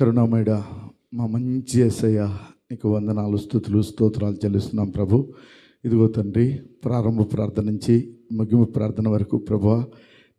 కరుణామయుడ మా మంచి ఎస్ఐయ నీకు వందనాలు స్థుతులు స్తోత్రాలు చెల్లిస్తున్నాం ప్రభు. ఇదిగో తండ్రి ప్రారంభ ప్రార్థన నుంచి ముగింపు ప్రార్థన వరకు ప్రభు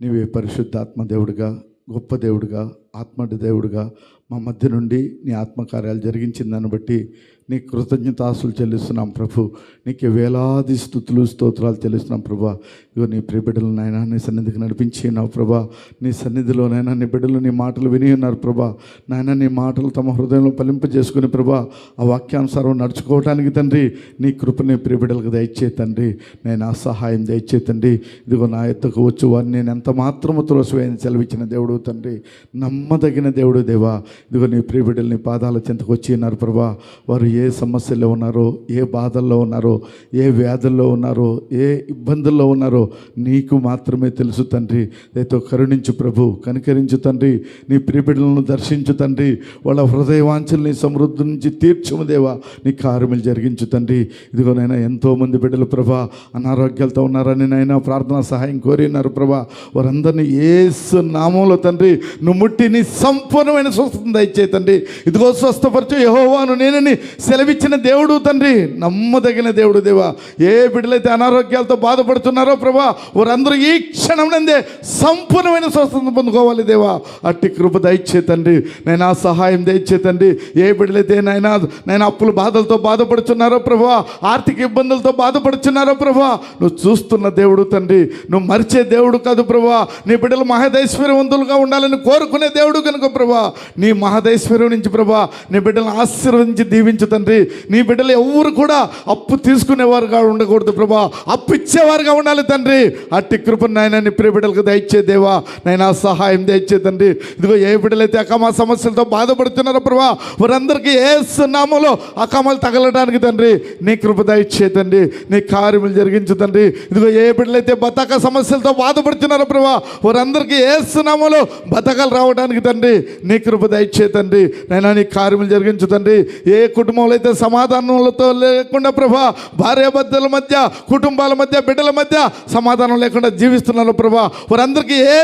నీవే పరిశుద్ధాత్మ దేవుడిగా గొప్ప దేవుడిగా ఆత్మ దేవుడిగా మా మధ్య నుండి నీ ఆత్మకార్యాలు జరిగించిన దాన్ని బట్టి నీ కృతజ్ఞతాసులు చెల్లిస్తున్నాం ప్రభు. నీకు వేలాది స్థుతులు స్తోత్రాలు చెల్లిస్తున్నాం ప్రభా. ఇగో నీ ప్రియ నీ సన్నిధికి నడిపించి ఉన్నావు ప్రభా. నీ సన్నిధిలో నీ బిడ్డలు నీ మాటలు విని ఉన్నారు ప్రభా. నాయన నీ మాటలు తమ హృదయంలో ఫలింపజేసుకుని ప్రభా. ఆ వాక్యానుసారం నడుచుకోవటానికి తండ్రి నీ కృపని ప్రియ బిడ్డలకు దయచే తండ్రి. నేను ఆ సహాయం దయచే తండ్రి. ఇదిగో నా ఎత్తుకు వచ్చు వారిని. నేను ఎంత మాత్రము త్రోసివేయని సెలవిచ్చిన దేవుడు తండ్రి. నమ్మదగిన దేవుడు దేవా. ఇదిగో నీ ప్రియబిడ్డలు నీ పాదాల చెంతకు వచ్చి ఉన్నారు ప్రభా. వారు ఏ ఏ సమస్యల్లో ఉన్నారో ఏ బాధల్లో ఉన్నారో ఏ వ్యాధుల్లో ఉన్నారో ఏ ఇబ్బందుల్లో ఉన్నారో నీకు మాత్రమే తెలుసు తండ్రి. అయితే కరుణించు ప్రభు కనికరించు తండ్రి. నీ ప్రియబిడ్డలను దర్శించు తండ్రి. వాళ్ళ హృదయవాంఛల్ని సమృద్ధి నుంచి తీర్చము దేవా. నీ కార్యములు జరిగించు తండ్రి. ఇదిగోనైనా ఎంతోమంది బిడ్డలు ప్రభా అనారోగ్యాలతో ఉన్నారని నైనా ప్రార్థన సహాయం కోరినారు ప్రభా. వారందరినీ ఏసు నామంలో తండ్రి నువ్వు ముట్టి నీ సంపూర్ణమైన స్వస్థత దయచే తండ్రి. ఇదిగో స్వస్థపరచు యహోవాను నేనని సెలవిచ్చిన దేవుడు తండ్రి. నమ్మదగిన దేవుడు దేవా. ఏ బిడ్డలైతే అనారోగ్యాలతో బాధపడుతున్నారో ప్రభా వారందరూ ఈ క్షణం నందే సంపూర్ణమైన స్వస్థత పొందుకోవాలి దేవా. అట్టి కృప దయచే తండ్రి. నేను ఆ సహాయం దయచే తండ్రి. ఏ బిడ్డలైతే నైనా నేను అప్పుల బాధలతో బాధపడుతున్నారో ప్రభా ఆర్థిక ఇబ్బందులతో బాధపడుతున్నారో ప్రభా నువ్వు చూస్తున్న దేవుడు తండ్రి. నువ్వు మరిచే దేవుడు కాదు ప్రభా. నీ బిడ్డలు మహదైశ్వర్యవంతులుగా ఉండాలని కోరుకునే దేవుడు కనుక ప్రభా. నీ మహదైశ్వర్యం నుంచి ప్రభా నీ బిడ్డలను ఆశీర్వదించి దీవించు తండ్రి నీ బిడ్డలు ఎవరు కూడా అప్పు తీసుకునేవారుగా ఉండకూడదు ప్రభా. అప్పు ఇచ్చేవారుగా ఉండాలి తండ్రి. అట్టి కృపను నాయన నీ ప్రియ బిడ్డలకు దయచే దేవా. నైనా సహాయం దయచే తండ్రి. ఇదిగో ఏ బిడ్డలైతే అకామా సమస్యలతో బాధపడుతున్నారో ప్రభా వారందరికీ ఏ నామలో అకామాలు తగలడానికి తండ్రి నీ కృప దయచే తండ్రి నీ కార్యములు జరిగించు తండ్రి. ఇదిగో ఏ బిడ్డలైతే బతక సమస్యలతో బాధపడుతున్నారో ప్రభా వారందరికీ ఏ సున్నామలో బతకలు రావడానికి తండ్రి నీ కృప దయచే తండ్రి. నైనా నీ కార్యములు జరిగించు తండ్రి. ఏ కుటుంబంలో అయితే సమాధానంతో లేకుండా ప్రభా భార్యాభర్తల మధ్య కుటుంబాల మధ్య బిడ్డల మధ్య సమాధానం లేకుండా జీవిస్తున్నారు ప్రభా. వారందరికీ ఏ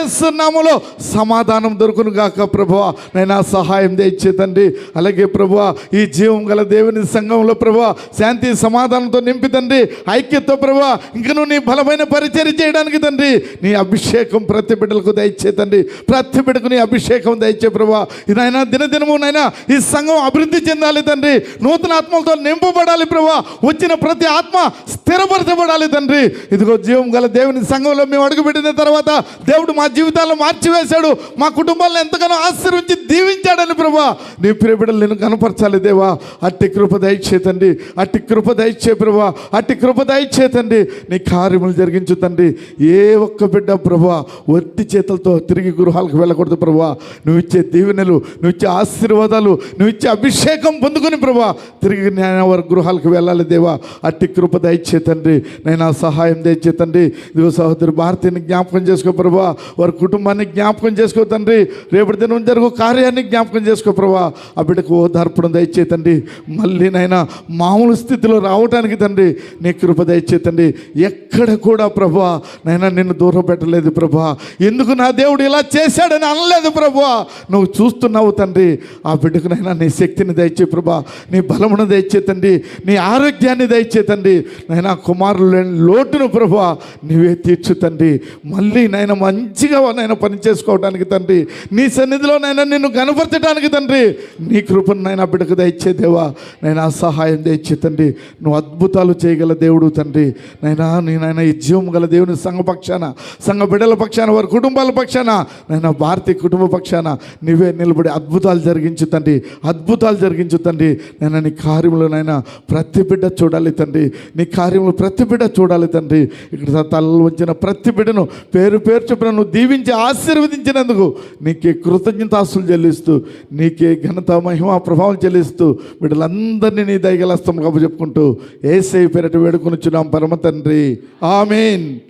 సమాధానం దొరుకును గాక ప్రభా. నైనా సహాయం దయచే తండ్రి. అలాగే ప్రభా ఈ జీవం గల దేవుని సంఘంలో ప్రభా శాంతి సమాధానంతో నింపి తండ్రి. ఐక్యతతో ప్రభా ఇంక నువ్వు నీ బలమైన పరిచయం చేయడానికి తండ్రి. నీ అభిషేకం ప్రతి బిడ్డలకు దయచే తండ్రి. ప్రతి బిడ్డకు నీ అభిషేకం దయచే ప్రభా. ఇదైనా దినదినము నైనా ఈ సంఘం అభివృద్ధి చెందాలి తండ్రి. నూతన ఆత్మలతో నింపబడాలి ప్రభా. వచ్చిన ప్రతి ఆత్మ స్థిరపరచబడాలి తండ్రి. ఇదిగో జీవం గల దేవుని సంఘంలో మేము అడుగుపెట్టిన తర్వాత దేవుడు మా జీవితాలను మార్చివేశాడు. మా కుటుంబాలను ఎంతగానో ఆశీర్వించి దీవించాడని ప్రభా. నీ ప్రియబిడలు నేను కనపరచాలి దేవా. అట్టి కృప దయచే తండ్రి. అట్టి కృప దయచే ప్రభా. అట్టి కృప దయచే తండ్రి. నీ కార్యములు జరిగించు తండ్రి. ఏ ఒక్క బిడ్డ ప్రభా ఒట్టి చేతులతో తిరిగి గృహాలకు వెళ్ళకూడదు ప్రభా. నువ్వు ఇచ్చే దీవెనలు నువ్వు ఇచ్చే ఆశీర్వాదాలు నువ్వు ఇచ్చే అభిషేకం పొందుకుని ప్రభా. తిరిగి నేను వారి గృహాలకు వెళ్ళాలి దేవా? అట్టి కృప దయచే తండ్రి. నేను ఆ సహాయం దయచే తండ్రి. ఇదిగో సహోదరి భారతిని జ్ఞాపకం చేసుకో ప్రభా. వారి కుటుంబాన్ని జ్ఞాపకం చేసుకో తండ్రి. రేపటి దినం జరుగు కార్యాన్ని జ్ఞాపకం చేసుకో ప్రభా. ఆ బిడ్డకు ఓదార్పడం దయచే తండ్రి. మళ్ళీ నైనా మామూలు స్థితిలో రావటానికి తండ్రి. నీ కృప దయచే తండ్రి. ఎక్కడ కూడా ప్రభా నైనా నిన్ను దూరం పెట్టలేదు ప్రభా. ఎందుకు నా దేవుడు ఇలా చేశాడని అనలేదు ప్రభా. నువ్వు చూస్తున్నావు తండ్రి. ఆ బిడ్డకు నైనా నీ శక్తిని దయచే ప్రభా. నీ బలమును దయచేతండి నీ ఆరోగ్యాన్ని దయచేతండి నాయన నైనా కుమారులు లేని లోటును ప్రభా నీవే తీర్చు తండ్రి. మళ్ళీ నైనా మంచిగా నైనా పని చేసుకోవడానికి తండ్రి. నీ సన్నిధిలో నైనా నిన్ను కనపరచడానికి తండ్రి. నీ కృపను నైనా బిడ్డకు దయచే దేవా నైనా సహాయం దయచే తండ్రి. నువ్వు అద్భుతాలు చేయగల దేవుడు తండ్రి. నైనా నేనైనా ఈ జీవం గల దేవుని సంఘ పక్షాన సంఘ బిడ్డల పక్షాన వారి కుటుంబాల పక్షాన నైనా భారతీయ కుటుంబ పక్షాన నీవే నిలబడి అద్భుతాలు జరిగించు తండ్రి. అద్భుతాలు జరిగించు తండ్రి. నేను నీ కార్యములోనైనా ప్రతి బిడ్డ చూడాలి తండ్రి. నీ కార్యములు ప్రతి బిడ్డ చూడాలి తండ్రి. ఇక్కడ తల్లు వచ్చిన ప్రతి బిడ్డను పేరు పేరు చెప్పిన నువ్వు దీవించి ఆశీర్వదించినందుకు నీకే కృతజ్ఞతాసులు చెల్లిస్తూ నీకే ఘనత మహిమ ప్రభావం చెల్లిస్తూ బిడ్డలందరినీ నీ దయగలస్తాం కబు చెప్పుకుంటూ ఏసై పేరట వేడుకొనిచున్నాం పరమ తండ్రి. ఆమెన్.